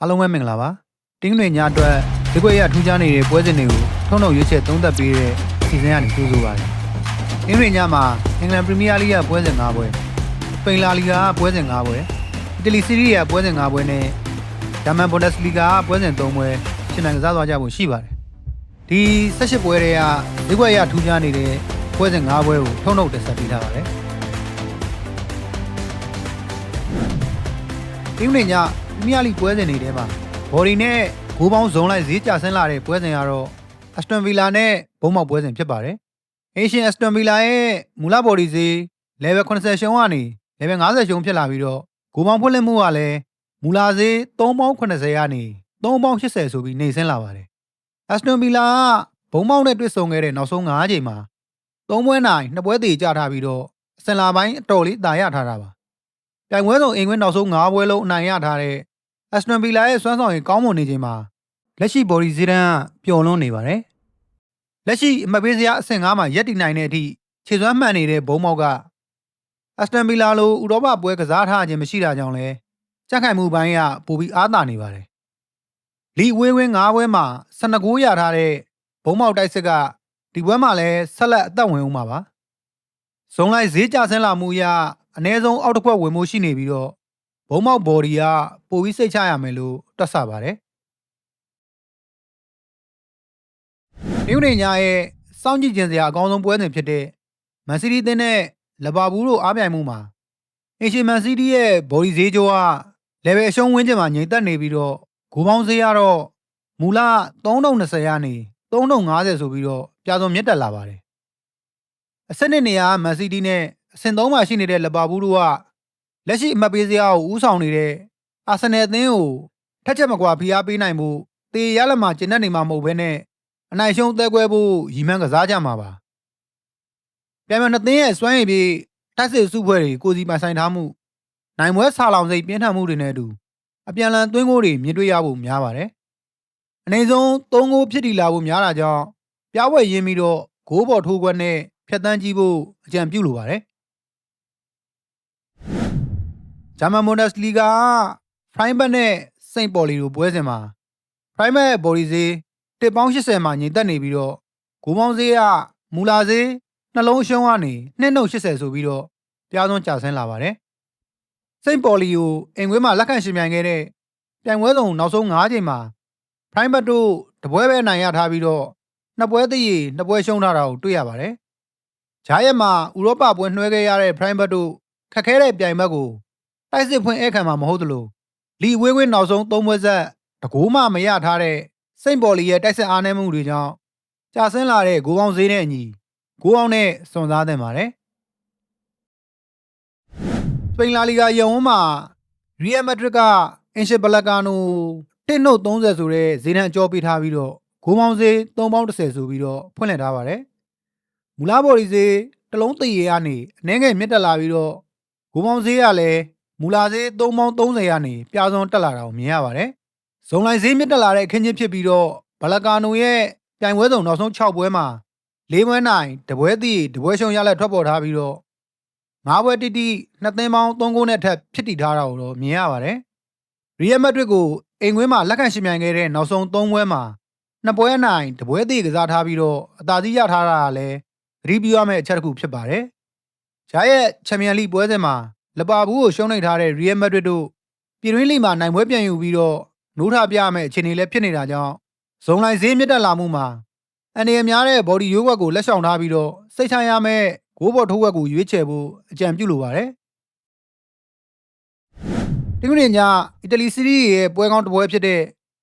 အားလုံးပဲမင်္ဂလာပါတင်းငွေညအတွက်ဒီကွက်ရထူးခြားနေတဲ့ပွဲစဉ်တွေကိုထုံးထုံရွေးချက်သုံးသပ်ပေးတဲ့စီစဉ်ကနေကြိုးဆိုပါတယ်တင်းငွေညမှာအင်္ဂလန်ပရီးမီးယားလိဂ်ကပွဲစဉ်၅ပွဲစပိန်လာလီဂါကပွဲစဉ်၅ပွဲအီတလီစီးရီးယားပွဲစဉ်၅ပွဲနဲ့ဂျာမန်ဘွန်ဒက်စ်လီဂါကပွဲစဉ်၃ပွဲရှင်းနိုင်ကစားသွားကြဖို့ရှိပါတယ်ဒီ၁၈ပွဲတွေကဒီကွက်ရထူးခြားနေတဲ့ပွဲစဉ်၅ပွဲကိုထုံးထုံတက်ဆက်ပေးထားပါတယ်တင်းနေည ပရီးမီးယားလိပွဲစဉ်တွေထဲမှာဘော်ဒီနဲ့ဂိုးပေါင်းဇုံလိုက်ဈေးကျဆင်းလာတဲ့ပွဲစဉ်ကတော့အက်စတွန်ဗီလာနဲ့ဘုံမောက်ပွဲစဉ်ဖြစ်ပါတယ်။အေရှင်အက်စတွန်ဗီလာရဲ့မူလဘော်ဒီဈေး level 80ရှုံးကနေ level 50ရှုံးဖြစ်လာပြီးတော့ဂိုးပေါင်းဖွင့်လှစ်မှုကလည်းမူလာဈေး3ပေါင်း80ကနေ3ပေါင်း80ဆိုပြီးနှိမ့်ဆင်းလာပါတယ်။အက်စတွန်ဗီလာကဘုံမောက်နဲ့တွေ့ဆုံခဲ့တဲ့နောက်ဆုံး9ချိန်မှာ3ပွဲနိုင်2ပွဲသေးကြထားပြီးတော့အစင်လာပိုင်းအတော်လေးတာရထားတာပါ။ ပြိုင်ပွဲဆောင်အင်ကွင်းနောက်ဆုံး၅ပွဲလုံးအနိုင်ရထားတဲ့အက်စတွန်ဗီလာရဲ့စွမ်းဆောင်ရည်ကောင်းမွန်နေချိန်မှာလက်ရှိဘော်ဒီဇီဒန်ကပျော်လွန်းနေပါတယ်။လက်ရှိအမှတ်ပေးစရာအဆင့်၅မှာရက်တည်နိုင်တဲ့အထိခြေစွမ်းမှန်နေတဲ့ဘုံမောက်ကအက်စတွန်ဗီလာလိုဥရောပပွဲကစားထားခြင်းမရှိတာကြောင့်လဲကြက်ခိုင်မှုပိုင်းကပိုပြီးအားသာနေပါတယ်။လီဝေးဝင်း၅ပွဲမှာ12ဂိုးရထားတဲ့ဘုံမောက်တိုက်စစ်ကဒီပွဲမှာလဲဆက်လက်အသက်ဝင်ဦးမှာပါ။ဇုံလိုက်ဈေးကျဆင်းလာမှုအရ အ ਨੇ ဆုံးအောက်တစ်ခွက်ဝင်မှုရှိနေပြီးတော့ဘုံမောက်ဘော်ဒီကပိုပြီးစိတ်ချရမယ်လို့တွက်ဆပါတယ်။မြို့နေညာရဲ့စောင့်ကြည့်ခြင်းစရာအကောင်းဆုံးပွဲစဉ်ဖြစ်တဲ့မန်စီးတီးတင်းနဲ့လဘာဘူးတို့အားပြိုင်မှုမှာအင်ရှင်မန်စီးတီးရဲ့ဘော်ဒီဈေးကျော်က level အရှုံးဝင်းကျင်မှာငြိမ်သက်နေပြီးတော့ဂိုးပေါင်းဈေးကတော့မူလ3020ရနေ3050ဆိုပြီးတော့ပြာစုံမြင့်တက်လာပါတယ်။အဆင့်နှစ်နေရာမန်စီးတီးနဲ့ အဆင့်သုံးမှာရှိနေတဲ့လဘာဘူးတို့ကလက်ရှိအမှတ်ပေးစရာကိုဥဆောင်နေတဲ့အာဆင်နယ်အသင်းကိုထက်ချက်မကွာဖိအားပေးနိုင်မှုတေရလက်မှာကျင့်တတ်နေမှာမဟုတ်ဘဲနဲ့အနိုင်ရှုံးသဲကွဲဖို့ရည်မှန်းကစားကြမှာပါ။ပြန်ပြန်နှစ်သင်းရဲ့စွမ်းရည်ပြီးတိုက်စစ်စုဖွဲ့တွေကိုစီပိုင်ဆိုင်ထားမှုနိုင်ပွဲဆာလောင်စိတ်ပြင်းထန်မှုတွေနဲ့အတူအပြန်လန်သွင်းကိုတွေမြင်တွေ့ရဖို့များပါတယ်။အနေဆုံး၃ဂိုးဖြစ်တည်လာဖို့များတာကြောင့်ပြားဝဲရင်းပြီးတော့ဂိုးပေါ်ထိုးခွက်နဲ့ဖြတ်တန်းကြည့်ဖို့အကြံပြုလိုပါတယ်။ ဂျာမန်ဘွန်ဒက်စ်လီဂါဖရိုင်းဘတ်နဲ့စိန့်ပေါ်လီတို့ပွဲစဉ်မှာဖရိုင်းဘတ်ဘော်ဒီဈေးတစ်ပေါင်း80မှာညင်တက်နေပြီးတော့ဂိုးပေါင်းဈေးကမူလာဈေးနှလုံးရှုံးကနေနှစ်နှုတ်80ဆိုပြီးတော့ပြားစွန်းကျဆင်းလာပါတယ်။စိန့်ပေါ်လီကိုအင်ကွင်းမှာလက်ခံရှင်မြိုင်ခဲ့တဲ့ပြိုင်ပွဲဆောင်နောက်ဆုံး9ချိန်မှာဖရိုင်းဘတ်တို့တပွဲပဲအနိုင်ရထားပြီးတော့နှစ်ပွဲတည်းရေနှစ်ပွဲရှုံးထားတာကိုတွေ့ရပါတယ်။ဂျားရက်မှာဥရောပပွဲနှွှဲခဲ့ရတဲ့ဖရိုင်းဘတ်တို့ခက်ခဲတဲ့ပြိုင်ဘက်ကို တိုက်စစ်ဖွင့်ဧခံမှာမဟုတ်သလိုလီဝေးဝင်းနောက်ဆုံးသုံးပွဲဆက်တကူးမှမရထားတဲ့စိန့်ပေါ်လီရဲ့တိုက်စစ်အားနည်းမှုတွေကြောင့်ကြာဆင်းလာတဲ့ဂိုးပေါင်းဈေးနဲ့အညီဂိုးအောင်နဲ့စွန်စားတင်ပါတယ်။စပိန်လာလီဂါရုံးမှာရီယယ်မက်ဒရစ်ကအင်ရှီဘလက်ကာနိုတစ်နှုတ်30ဆိုတဲ့ဈေးနှံအကျော်ပေးထားပြီးတော့ဂိုးပေါင်းဈေး3ပေါင်း30ဆိုပြီးတော့ဖွင့်လှစ်ထားပါတယ်။မူလာဘော်ဒီဈေးတစ်လုံးတည်ရကနေအနှဲငယ်မြင့်တက်လာပြီးတော့ဂိုးပေါင်းဈေးကလည်း မူလာဈေး3ပေါင်း30ရနေပြားစွန်းတက်လာတာကိုမြင်ရပါတယ်။ဇုံလိုက်ဈေးမြင့်တက်လာတဲ့အခင်းချင်းဖြစ်ပြီးတော့ဘလက်ကာနိုရဲ့ပြိုင်ပွဲစုံနောက်ဆုံး6ပွဲမှာ၄ပွဲနိုင်တပွဲသည့်တပွဲရှုံးရလက်ထွက်ပေါ်ထားပြီးတော့၅ပွဲတိတိနှစ်သင်းပေါင်း3ဂိုးနဲ့ထပ်ဖြစ်တည်ထားတာကိုတော့မြင်ရပါတယ်။ရီယယ်မက်ဒရစ်ကိုအိမ်ကွင်းမှာလက်ခံရှင်မြိုင်ခဲ့တဲ့နောက်ဆုံး3ပွဲမှာနှစ်ပွဲနိုင်တပွဲသေးကစားထားပြီးတော့အသာစီးရထားတာကလည်းသတိပြုရမယ့်အချက်တစ်ခုဖြစ်ပါတယ်။ဂျာရဲ့ချန်ပီယံလိပွဲစဉ်မှာ လပါဘူးကိုရှုံးနိမ့်ထားတဲ့ရီယယ်မက်ဒရစ်တို့ပြည်တွင်းလိမှာနိုင်ပွဲပြန်ယူပြီးတော့နိုးထပြရမယ့်အခြေအနေလည်းဖြစ်နေတာကြောင့်ဇုံလိုက်ဈေးမြင့်တက်လာမှုမှာအနေအများတဲ့ဘော်ဒီရိုးဝက်ကိုလက်ဆောင်ထားပြီးတော့စိတ်ချရမယ့်ဂိုးပေါ်ထိုးဝက်ကိုရွေးချယ်ဖို့အကြံပြုလိုပါတယ်။ဒီကနေ့ညအီတလီစီးရီးရဲ့ပွဲကောင်းတစ်ပွဲဖြစ်တဲ့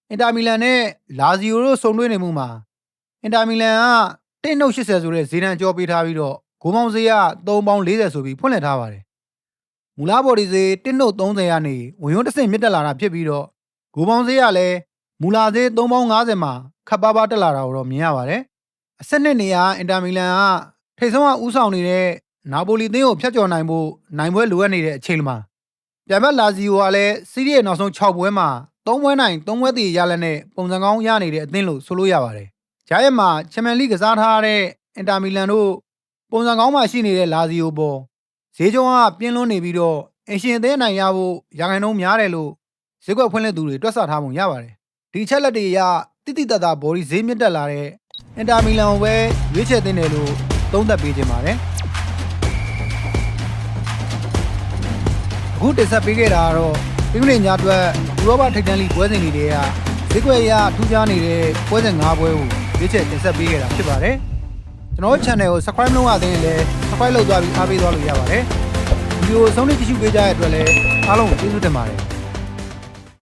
အင်တာမီလန်နဲ့လာဇီယိုတို့ဆုံတွေ့နေမှုမှာအင်တာမီလန်က1နှုတ်80ဆိုတဲ့ဈေးနှံကြောပေးထားပြီးတော့ဂိုးပေါင်းဈေးက3ပေါင်း40ဆိုပြီးဖွင့်လှစ်ထားပါတယ်။ မူလာဘော်ဒီဈေး1နှုတ်30ရနေဝင်ရုံးတစ်ဆင့်မြင့်တက်လာတာဖြစ်ပြီးတော့ဂိုးပေါင်းဈေးကလည်းမူလာဈေး3ပေါင်း50မှာခပ်ပါးပါးတက်လာတာကိုတော့မြင်ရပါတယ်။အဆက်နှစ်နေရာအင်တာမီလန်ကထိပ်ဆုံးကဥဆောင်နေတဲ့နာပိုလီသင်းကိုဖျက်ကျော်နိုင်ဖို့နိုင်ပွဲလိုအပ်နေတဲ့အချိန်မှာပြန်ဘက်လာဇီယိုကလည်းစီးရီးရဲ့နောက်ဆုံး6ပွဲမှာ3ပွဲနိုင်3ပွဲတည်ရလက်နဲ့ပုံစံကောင်းရနေတဲ့အသင်းလို့ဆိုလို့ရပါတယ်။ဂျားရက်မှာချန်ပီယံလိကစားထားတဲ့အင်တာမီလန်တို့ပုံစံကောင်းမှရှိနေတဲ့လာဇီယိုပေါ် ဈေးကြောကပြင်းလွန်းနေပြီးတော့အင်ရှင်အသင်းနိုင်ရဖို့ရာခိုင်နှုန်းများတယ်လို့ဈေးကွက်ဖွင့်လှစ်သူတွေတွက်ဆထားပုံရပါတယ်ဒီအချက်လက်တွေအရတိတိတတ်တာဘော်ဒီဈေးမြင့်တက်လာတဲ့အင်တာမီလန်ကိုပဲရွေးချယ်သင့်တယ်လို့သုံးသပ်ပေးခြင်းပါတယ်အခုတင်ဆက်ပေးခဲ့တာကတော့ပြည်မလင်ညာအတွက်ဥရောပထိပ်တန်းလိပွဲစဉ်တွေတည်းကဈေးကွက်အရထူးခြားနေတဲ့ပွဲစဉ်၅ပွဲကိုရွေးချယ်တင်ဆက်ပေးခဲ့တာဖြစ်ပါတယ် ကျွန်တော်တို့ channel ကို subscribe လုပ်ရသေးရင်လည်း subscribe လုပ်သွားပြီးအားပေးသွားလို့ရပါတယ်ဗီဒီယိုဆုံးဖြတ်ကြည့်ရှုပေးကြတဲ့အတွက်လည်းအားလုံးကိုကျေးဇူးတင်ပါတယ်